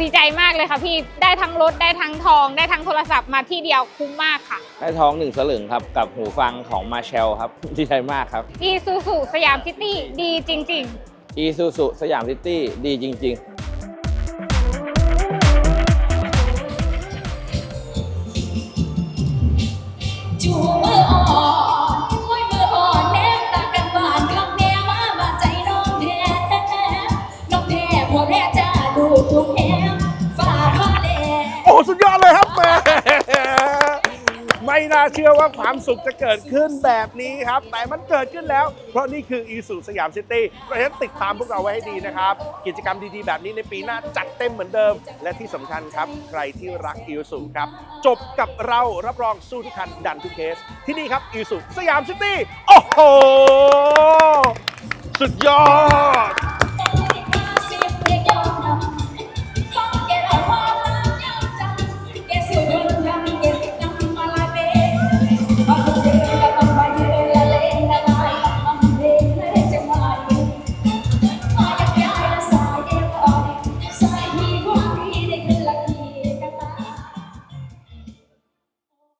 เลยค่ะพี่ได้ทั้งรถได้ทั้งทอง ได้ทั้งโทรศัพท์มาที่เดียวคุ้มมากค่ะ ได้ทองหนึ่งสลึงครับ กับหูฟังของมาเชลครับดีใจมากครับ อีซูซูสยามซิตี้ดีจริง ๆ อีซูซูสยามซิตี้ดีจริง ๆ จูมืออ่อนมวยมืออ่อนแนมตากันบานคำแน่มาบาดใจน้องแท้น้องแท้หัวแท้จ้าดูทุกแห ไม่น่าเชื่อว่าความสุขจะเกิดขึ้นแบบนี้ครับ แต่มันเกิดขึ้นแล้ว เพราะนี่คืออีสุสยามซิตี้เพราะฉะนั้นติดตามพวกเราไว้ให้ดีนะครับ กิจกรรมดีๆ แบบนี้ในปีหน้าจัดเต็มเหมือนเดิม และที่สำคัญครับ ใครที่รักอีสุครับ จบกับเรารับรองสู้ทุกคันดันทุกเคส ที่นี่ครับอีสุสยามซิตี้โอ้โหสุดยอด